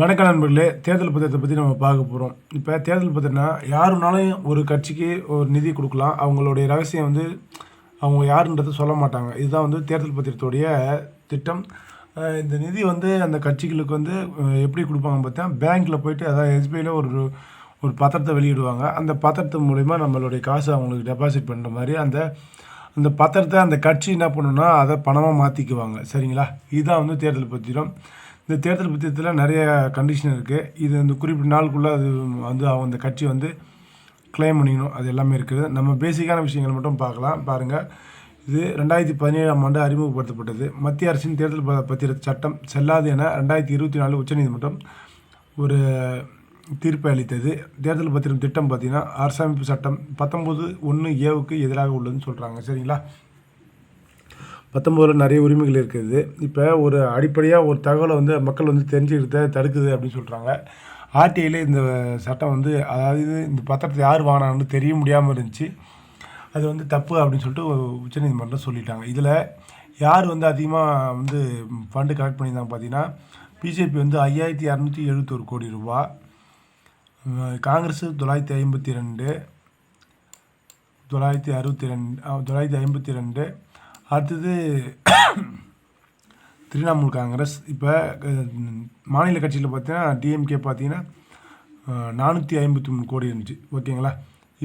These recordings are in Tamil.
வணக்க நண்பர்களே தேர்தல் பத்திரத்தை பற்றி நம்ம பார்க்க போகிறோம் இப்போ தேர்தல் பத்திரம்னா யாருனாலும் ஒரு கட்சிக்கு ஒரு நிதி கொடுக்கலாம். அவங்களுடைய ரகசியம் வந்து அவங்க யாருன்றது சொல்ல மாட்டாங்க. இதுதான் வந்து தேர்தல் பத்திரத்துடைய திட்டம். இந்த நிதி வந்து அந்த கட்சிகளுக்கு வந்து எப்படி கொடுப்பாங்க பார்த்தா பேங்க்கில் போயிட்டு அதாவது எஸ்பிஐயில் ஒரு ஒரு பத்திரத்தை வெளியிடுவாங்க. அந்த பத்திரத்து மூலிமா நம்மளுடைய காசு அவங்களுக்கு டெபாசிட் பண்ணுற மாதிரி அந்த அந்த பத்திரத்தை அந்த கட்சி என்ன பண்ணுன்னா அதை பணமாக மாற்றிக்குவாங்க சரிங்களா? இதுதான் வந்து தேர்தல் பத்திரம். இந்த தேர்தல் பத்திரத்தில் நிறைய கண்டிஷன் இருக்குது இது வந்து குறிப்பிட்ட நாளுக்குள்ளே அது வந்து அவங்க அந்த கட்சி வந்து கிளைம் பண்ணிக்கணும். அது எல்லாமே இருக்குது. நம்ம பேசிக்கான விஷயங்கள் மட்டும் பார்க்கலாம். பாருங்கள் இது ரெண்டாயிரத்தி பதினேழாம் ஆண்டு அறிமுகப்படுத்தப்பட்டது. மத்திய அரசின் தேர்தல் ப- பத்திர சட்டம் செல்லாது என ரெண்டாயிரத்தி இருபத்தி நாலு உச்சநீதிமன்றம் ஒரு தீர்ப்பை அளித்தது. தேர்தல் பத்திரம் திட்டம் பார்த்திங்கன்னா அரசமைப்பு சட்டம் பத்தொம்போது ஒன்று ஏவுக்கு எதிராக உள்ளதுன்னு சொல்கிறாங்க சரிங்களா? பத்தொம்போதில் நிறைய உரிமைகள் இருக்குது. இப்போ ஒரு அடிப்படையாக ஒரு தகவலை வந்து மக்கள் வந்து தெரிஞ்சுக்கிறத தடுக்குது அப்படின்னு சொல்கிறாங்க ஆர்டிஐயில் இந்த சட்டம் வந்து அதாவது இந்த பத்திரத்தை யார் வாங்கினான்னு தெரிய முடியாமல் இருந்துச்சு. அது வந்து தப்பு அப்படின்னு சொல்லிட்டு உச்சநீதிமன்றம் சொல்லிட்டாங்க. இதில் யார் வந்து அதிகமாக வந்து ஃபண்டு கலெக்ட் பண்ணியிருந்தாங்க பார்த்தீங்கன்னா பிஜேபி வந்து ஐயாயிரத்தி இரநூத்தி எழுபத்தொரு கோடி ரூபா காங்கிரஸ் தொள்ளாயிரத்தி ஐம்பத்தி ரெண்டு தொள்ளாயிரத்தி அறுபத்தி ரெண்டு தொள்ளாயிரத்தி ஐம்பத்தி ரெண்டு அடுத்தது திரிணாமுல் காங்கிரஸ். இப்போ மாநில கட்சியில் பார்த்தீங்கன்னா டிஎம்கே பார்த்தீங்கன்னா நானூற்றி ஐம்பத்தி மூணு கோடி இருந்துச்சு. ஓகேங்களா?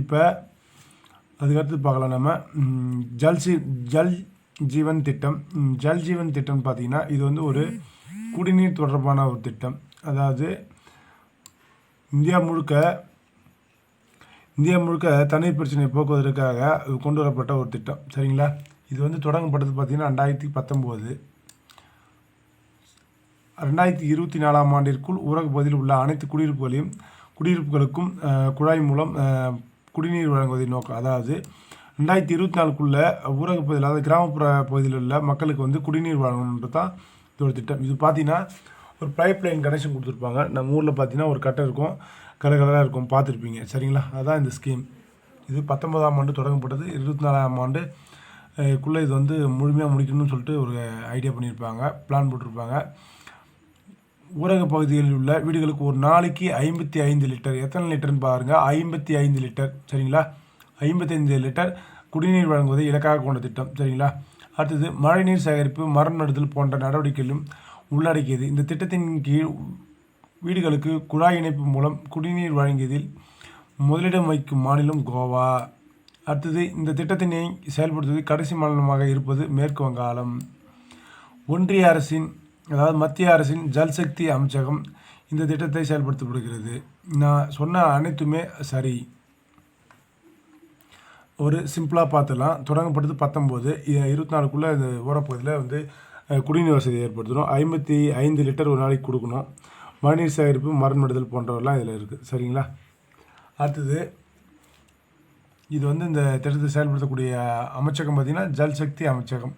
இப்போ அதுக்கடுத்து பார்க்கலாம் நம்ம ஜல்சி ஜல் ஜல் ஜீவன் திட்டம். ஜல் ஜீவன் திட்டம்னு பார்த்தீங்கன்னா இது வந்து ஒரு குடிநீர் தொடர்பான ஒரு திட்டம். அதாவது இந்தியா முழுக்க இந்தியா முழுக்க தண்ணீர் பிரச்சனையை போக்குவதற்காக கொண்டு வரப்பட்ட ஒரு திட்டம். சரிங்களா? இது வந்து தொடங்கப்பட்டது பார்த்தீங்கன்னா ரெண்டாயிரத்தி பத்தொம்போது. ரெண்டாயிரத்தி இருபத்தி நாலாம் ஆண்டிற்குள் ஊரக பகுதியில் உள்ள அனைத்து குடியிருப்புகளையும் குடியிருப்புகளுக்கும் குழாய் மூலம் குடிநீர் வழங்குவதை நோக்கம் அதாவது ரெண்டாயிரத்தி இருபத்தி நாலுக்குள்ள ஊரக பகுதியில் அதாவது கிராமப்புற பகுதியில் உள்ள மக்களுக்கு வந்து குடிநீர் வழங்கணுன்றது தான் இதோட திட்டம். இது பார்த்தீங்கன்னா ஒரு பைப் லைன் கனெக்ஷன் கொடுத்துருப்பாங்க. நம்ம ஊரில் பார்த்தீங்கன்னா ஒரு கட்டை இருக்கும். கலர் கலராக இருக்கும். பார்த்துருப்பீங்க. சரிங்களா? அதுதான் இந்த ஸ்கீம் இது பத்தொன்பதாம் ஆண்டு தொடங்கப்பட்டது. இருபத்தி நாலாம் ஆண்டு குள்ளே இது வந்து முழுமையாக முடிக்கணும்னு சொல்லிட்டு ஒரு ஐடியா பண்ணியிருப்பாங்க பிளான் போட்டிருப்பாங்க. ஊரக பகுதிகளில் உள்ள வீடுகளுக்கு ஒரு நாளைக்கு ஐம்பத்தி ஐந்து லிட்டர். எத்தனை லிட்டர்னு பாருங்கள் ஐம்பத்தி ஐந்து லிட்டர். சரிங்களா? ஐம்பத்தைந்து லிட்டர் குடிநீர் வழங்குவதை இலக்காக கொண்ட திட்டம். சரிங்களா? அடுத்தது மழைநீர் சேகரிப்பு மரம் நடுதல் போன்ற நடவடிக்கைகளும் உள்ளடக்கியது. இந்த திட்டத்தின் கீழ் வீடுகளுக்கு குழாய் இணைப்பு மூலம் குடிநீர் வழங்கியதில் முதலிடம் வைக்கும் மாநிலம் கோவா. அடுத்தது இந்த திட்டத்தினை செயல்படுத்துவது கடைசி மாநிலமாக இருப்பது மேற்கு வங்காளம். ஒன்றிய அரசின் அதாவது மத்திய அரசின் ஜல்சக்தி அமைச்சகம் இந்த திட்டத்தை செயல்படுத்தப்படுகிறது. நான் சொன்ன அனைத்துமே சரி. ஒரு சிம்பிளாக பார்த்துலாம் தொடங்கப்பட்டது பத்தொம்போது. இருபத்தி நாலுக்குள்ளே இந்த ஓரப்பகுதியில் வந்து குடிநீர் வசதி ஏற்படுத்தணும். ஐம்பத்தி ஐந்து லிட்டர் ஒரு நாளைக்கு கொடுக்கணும். மழைநீர் சேகரிப்பு மரம் நடுதல் போன்றவெல்லாம் இதில் இருக்குது சரிங்களா? அடுத்தது இது வந்து இந்த திட்டத்தை செயல்படுத்தக்கூடிய அமைச்சகம் பார்த்திங்கன்னா ஜல் சக்தி அமைச்சகம்.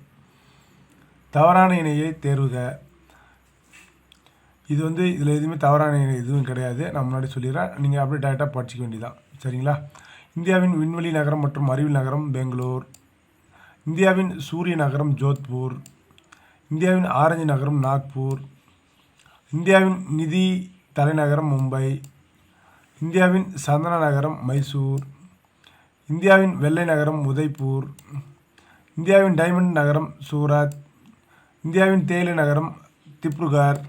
தவறான இணையை தேர்வுக. இது வந்து இதில் எதுவுமே தவறான இணை எதுவும் கிடையாது. நான் முன்னாடி சொல்லிடுறேன். நீங்கள் அப்படியே டேரெக்டாக படிச்சிக்க வேண்டியதான் சரிங்களா? இந்தியாவின் விண்வெளி நகரம் மற்றும் அறிவியல் நகரம் பெங்களூர். இந்தியாவின் சூரிய நகரம் ஜோத்பூர். இந்தியாவின் ஆரஞ்சு நகரம் நாக்பூர். இந்தியாவின் நிதி தலைநகரம் மும்பை. இந்தியாவின் சந்தன நகரம் மைசூர். இந்தியாவின் வெள்ளை நகரம் உதய்பூர். இந்தியாவின் டைமண்ட் நகரம் சூரத். இந்தியாவின் தேயிலை நகரம் திப்ருகர்.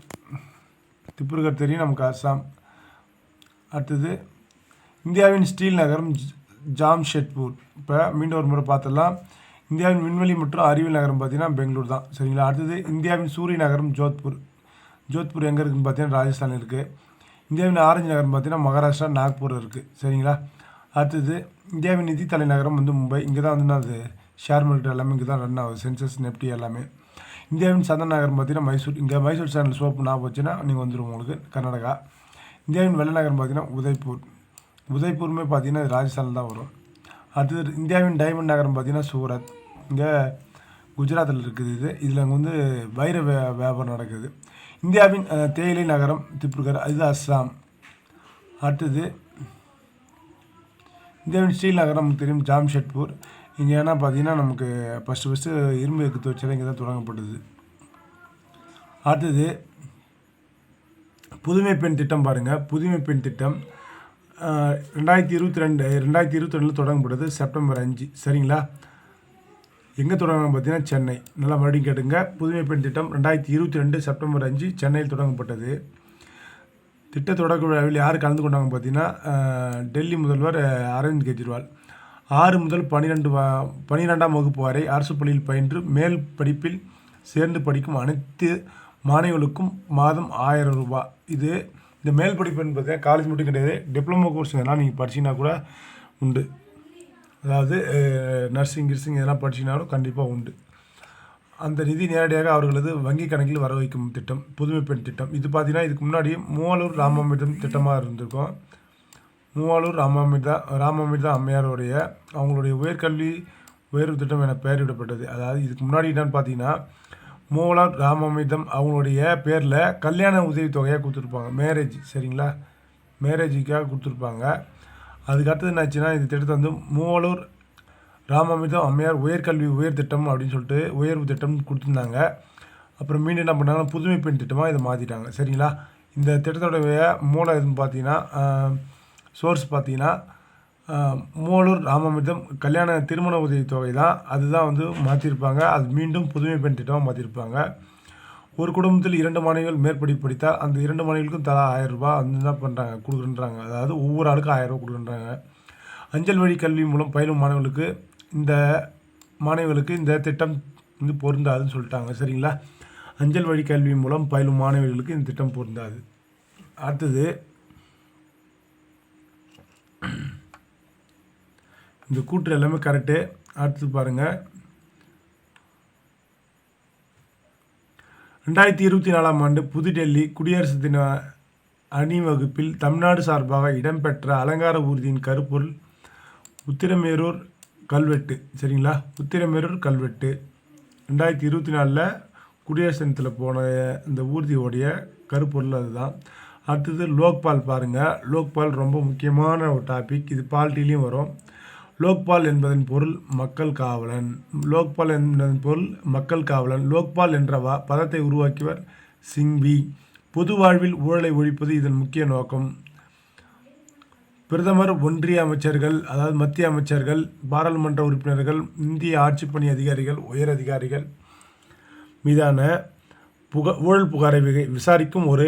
திப்ருகர் தெரியும் நமக்கு அஸ்ஸாம் அடுத்தது இந்தியாவின் ஸ்டீல் நகரம் ஜாம்ஷெட்பூர். இப்போ மீண்டும் ஒரு முறை பார்த்துடலாம். இந்தியாவின் விண்வெளி மற்றும் அறிவியல் நகரம் பார்த்தீங்கன்னா பெங்களூர் தான். சரிங்களா? அடுத்தது இந்தியாவின் சூரிய நகரம் ஜோத்பூர். ஜோத்பூர் எங்கே இருக்குதுன்னு பார்த்தீங்கன்னா ராஜஸ்தான் இருக்குது இந்தியாவின் ஆரஞ்சு நகரம் பார்த்தீங்கன்னா மகாராஷ்டிரா நாக்பூர் இருக்குது சரிங்களா? அடுத்தது இந்தியாவின் நிதி தலைநகரம் வந்து மும்பை. இங்கே தான் வந்து அது ஷேர் மார்க்கெட் எல்லாமே இங்கே தான் ரன் ஆகுது. சென்சஸ் நெப்டி எல்லாமே. இந்தியாவின் சந்த நகரம் பார்த்தீங்கன்னா மைசூர். இங்கே மைசூர் சேனல் சோப்பு ஞாபகம் போச்சுன்னா நீங்கள் வந்துடும் உங்களுக்கு கர்நாடகா. இந்தியாவின் வெள்ளை நகரம் பார்த்தீங்கன்னா உதய்பூர். உதய்பூருமே பார்த்தீங்கன்னா ராஜஸ்தான் தான் வரும். அடுத்தது இந்தியாவின் டைமண்ட் நகரம் பார்த்தீங்கன்னா சூரத். இங்கே குஜராத்தில் இருக்குது இது. இதில் அங்கே வந்து வைர வே வியாபாரம் நடக்குது. இந்தியாவின் தேயிலை நகரம் திப்ருகர் அது அஸ்ஸாம். அடுத்தது இந்தியாவின் ஸ்ரீநகரம் தெரியும் ஜாம்ஷெட்பூர். இங்கே ஏன்னா பார்த்தீங்கன்னா நமக்கு ஃபஸ்ட்டு ஃபஸ்ட்டு இரும்பு எக்கு தொழிற்சாலை இங்கே தான் தொடங்கப்பட்டது. அடுத்தது புதுமை பெண் திட்டம் பாருங்கள் புதுமை பெண் திட்டம் ரெண்டாயிரத்தி இருபத்தி ரெண்டு ரெண்டாயிரத்தி இருபத்தி ரெண்டில் தொடங்கப்பட்டது செப்டம்பர் அஞ்சு. சரிங்களா? எங்கே தொடங்கினோம் பார்த்தீங்கன்னா சென்னை. நல்லா மறுபடியும் கேட்டுங்க. புதுமை பெண் திட்டம் ரெண்டாயிரத்தி இருபத்தி ரெண்டு செப்டம்பர் அஞ்சு சென்னையில் தொடங்கப்பட்டது. திட்ட தொடக்க விழாவில் யார் கலந்து கொண்டாங்க பார்த்தீங்கன்னா டெல்லி முதல்வர் அரவிந்த் கெஜ்ரிவால். ஆறு முதல் பன்னிரெண்டு வா பன்னிரெண்டாம் வகுப்பு வரை அரசு பள்ளியில் பயின்று மேல் படிப்பில் சேர்ந்து படிக்கும் அனைத்து மாணவிகளுக்கும் மாதம் ஆயிரம் ரூபாய் இது இந்த மேல் படிப்பு என்பது காலேஜ் மட்டும் கிடையாது டிப்ளமோ கோர்ஸ் எதனால் நீங்கள் படிச்சீங்கன்னா கூட உண்டு. அதாவது நர்சிங் கிர்சிங் இதெல்லாம் படிச்சிங்கனாலும் கண்டிப்பாக உண்டு. அந்த நிதி நேரடியாக அவர்களது வங்கி கணக்கில் வர வைக்கும் திட்டம் புதுமை பெண் திட்டம். இது பார்த்தீங்கன்னா இதுக்கு முன்னாடி மூவாலூர் ராமாமிர்தம் திட்டமாக இருந்திருக்கும். மூவாலூர் ராமாமிர்தா ராமாமிர்தா அம்மையாருடைய அவங்களுடைய உயர்கல்வி உயர்வு திட்டம் என பெயரிடப்பட்டது அதாவது இதுக்கு முன்னாடி என்னென்னு பார்த்தீங்கன்னா மூவலார் ராமாமிர்தம் அவங்களுடைய பேரில் கல்யாண உதவித்தொகையாக கொடுத்துருப்பாங்க. மேரேஜ் சரிங்களா? மேரேஜுக்காக கொடுத்துருப்பாங்க. அதுக்கடுத்தது என்னாச்சுன்னா இந்த திட்டத்தை வந்து மூவலூர் ராமாமிர்தம் அம்மையார் உயர்கல்வி உயர் திட்டம் அப்படின்னு சொல்லிட்டு உயர்வு திட்டம் கொடுத்துருந்தாங்க. அப்புறம் மீண்டும் என்ன பண்ணாங்கன்னா புதுமை பெண் திட்டமாக இதை மாற்றிட்டாங்க சரிங்களா? இந்த திட்டத்தோடைய மூலம் எதுன்னு பார்த்தீங்கன்னா சோர்ஸ் பார்த்தீங்கன்னா மூலூர் ராமாமிர்தம் கல்யாண திருமண உதவி தொகை தான். அதுதான் வந்து மாற்றிருப்பாங்க அது மீண்டும் புதுமை பெண் திட்டமாக மாற்றிருப்பாங்க ஒரு குடும்பத்தில் இரண்டு மாணவிகள் மேற்படி படித்தால் அந்த இரண்டு மாணவிகளுக்கும் தலா ஆயிரம் ரூபாய் வந்து என்ன பண்ணுறாங்க கொடுக்குறன்றாங்க. அதாவது ஒவ்வொரு ஆளுக்கும் ஆயிரம் ரூபா கொடுக்குறாங்க அஞ்சல் வழி கல்வி மூலம் பயிலும் மாணவர்களுக்கு இந்த மாணவிகளுக்கு இந்த திட்டம் வந்து பொருந்தாதுன்னு சொல்லிட்டாங்க சரிங்களா? அஞ்சல் வழி கல்வி மூலம் பயிலும் மாணவிகளுக்கு இந்த திட்டம் பொருந்தாது. அடுத்தது இந்த கூற்று எல்லாமே கரெக்டு அடுத்து பாருங்கள் ரெண்டாயிரத்தி இருபத்தி நாலாம் ஆண்டு புதுடெல்லி குடியரசு தின அணிவகுப்பில் தமிழ்நாடு சார்பாக இடம்பெற்ற அலங்கார ஊர்தியின் கருப்பொருள் உத்திரமேரூர் கல்வெட்டு சரிங்களா? உத்திரமேரூர் கல்வெட்டு. ரெண்டாயிரத்தி இருபத்தி நாலில் குடியரசு தினத்தில் போன இந்த ஊர்தியோடைய கருப்பொருள் அதுதான். அடுத்தது லோக்பால் பாருங்கள் லோக்பால் ரொம்ப முக்கியமான ஒரு டாபிக் இது பால்ட்டிலையும் வரும். லோக்பால் என்பதன் பொருள் மக்கள் காவலன். லோக்பால் என்பதன் பொருள் மக்கள் காவலன். லோக்பால் என்ற வா பதத்தை உருவாக்கியவர் சிங்வி பொது வாழ்வில் ஊழலை ஒழிப்பது இதன் முக்கிய நோக்கம். பிரதமர் ஒன்றிய அமைச்சர்கள் அதாவது மத்திய அமைச்சர்கள் பாராளுமன்ற உறுப்பினர்கள் இந்திய ஆட்சிப்பணி அதிகாரிகள் உயர் அதிகாரிகள் மீதான புக ஊழல் புகாரை விசாரிக்கும் ஒரு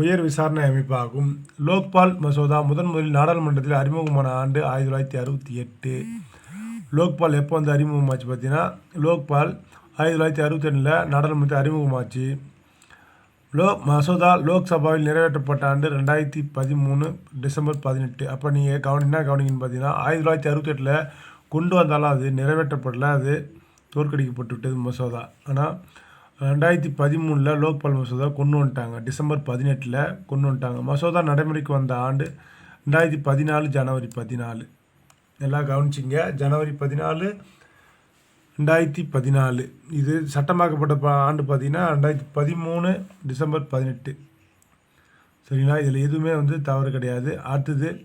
உயர் விசாரணை அமைப்பாகும். லோக்பால் மசோதா முதன் முதலில் நாடாளுமன்றத்தில் அறிமுகமான ஆண்டு ஆயிரத்தி தொள்ளாயிரத்தி அறுபத்தி எட்டு. லோக்பால் எப்போ வந்து அறிமுகமாச்சு பார்த்தீங்கன்னா லோக்பால் ஆயிரத்தி தொள்ளாயிரத்தி அறுபத்தி ரெண்டில் நாடாளுமன்றத்தில் அறிமுகமாச்சு. லோ மசோதா லோக்சபாவில் நிறைவேற்றப்பட்ட ஆண்டு ரெண்டாயிரத்தி பதிமூணு டிசம்பர் பதினெட்டு. அப்போ நீங்கள் கவனி என்ன கவனிங்கன்னு பார்த்தீங்கன்னா ஆயிரத்தி தொள்ளாயிரத்தி அறுபத்தெட்டில் கொண்டு வந்தாலும் அது நிறைவேற்றப்படல அது தோற்கடிக்கப்பட்டு விட்டது மசோதா. ஆனால் ரெண்டாயிரத்தி பதிமூணில் லோக்பால் மசோதா கொண்டு வந்துட்டாங்க. டிசம்பர் பதினெட்டில் கொண்டு வந்துட்டாங்க. மசோதா நடைமுறைக்கு வந்த ஆண்டு ரெண்டாயிரத்தி பதினாலு ஜனவரி பதினாலு. எல்லாம் கவனிச்சிங்க ஜனவரி பதினாலு ரெண்டாயிரத்தி பதினாலு. இது சட்டமாக்கப்பட்ட ப- ஆண்டு பார்த்திங்கன்னா ரெண்டாயிரத்தி பதிமூணு டிசம்பர் பதினெட்டு. சரிங்களா? இதில் எதுவுமே வந்து தவறு கிடையாது. அடுத்தது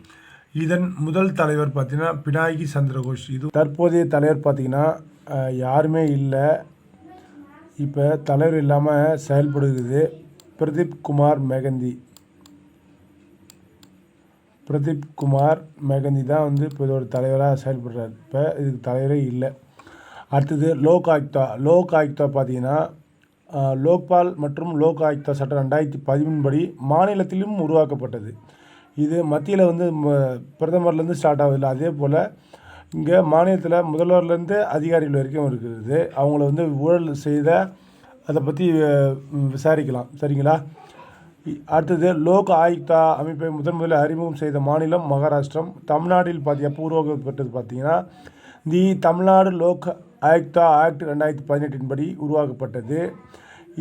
இதன் முதல் தலைவர் பார்த்திங்கன்னா பினாகி சந்திரகோஷ். இது தற்போதைய தலைவர் பார்த்திங்கன்னா யாருமே இல்லை. இப்போ தலைவர் இல்லாமல் செயல்படுகிறது பிரதீப் குமார் மெகந்தி. பிரதீப் குமார் மெகந்தி தான் வந்து இப்போ இதோட தலைவராக செயல்படுறார். இப்போ இதுக்கு தலைவரே இல்லை. அடுத்தது லோக் ஆயுக்தா லோக் ஆயுக்தா பார்த்தீங்கன்னா லோக்பால் மற்றும் லோக் ஆயுக்தா சட்டம் ரெண்டாயிரத்தி பதிமூணுபடி மாநிலத்திலும் உருவாக்கப்பட்டது. இது மத்தியில் வந்து பிரதமர்லேருந்து ஸ்டார்ட் ஆகுதில்ல. அதே போல் இங்கே மாநிலத்தில் முதல்வர்லேருந்து அதிகாரிகள் வரைக்கும் இருக்கிறது அவங்கள வந்து ஊழல் செய்த அதை பற்றி விசாரிக்கலாம். சரிங்களா? அடுத்தது லோக் ஆயுக்தா அமைப்பை முதன் முதலில் அறிமுகம் செய்த மாநிலம் மகாராஷ்டிரம். தமிழ்நாட்டில் பார்த்தி எப்போ பார்த்தீங்கன்னா தி தமிழ்நாடு லோக் ஆயுக்தா ஆக்ட் ரெண்டாயிரத்தி பதினெட்டின் படி உருவாக்கப்பட்டது.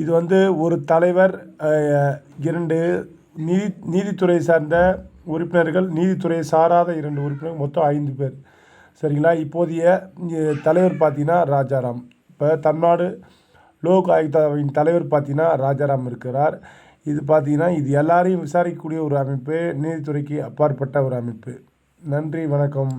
இது வந்து ஒரு தலைவர் இரண்டு நீதி நீதித்துறை சார்ந்த உறுப்பினர்கள் நீதித்துறை சாராத இரண்டு உறுப்பினர்கள் மொத்தம் ஐந்து பேர். சரிங்களா? இப்போதைய தலைவர் பார்த்தீங்கன்னா ராஜாராம். இப்போ தமிழ்நாடு லோக் ஆயுக்தாவின் தலைவர் பார்த்தீங்கன்னா ராஜாராம் இருக்கிறார். இது பார்த்தீங்கன்னா இது எல்லாரையும் விசாரிக்கக்கூடிய ஒரு அமைப்பு நீதித்துறைக்கு அப்பாற்பட்ட ஒரு அமைப்பு. நன்றி வணக்கம்.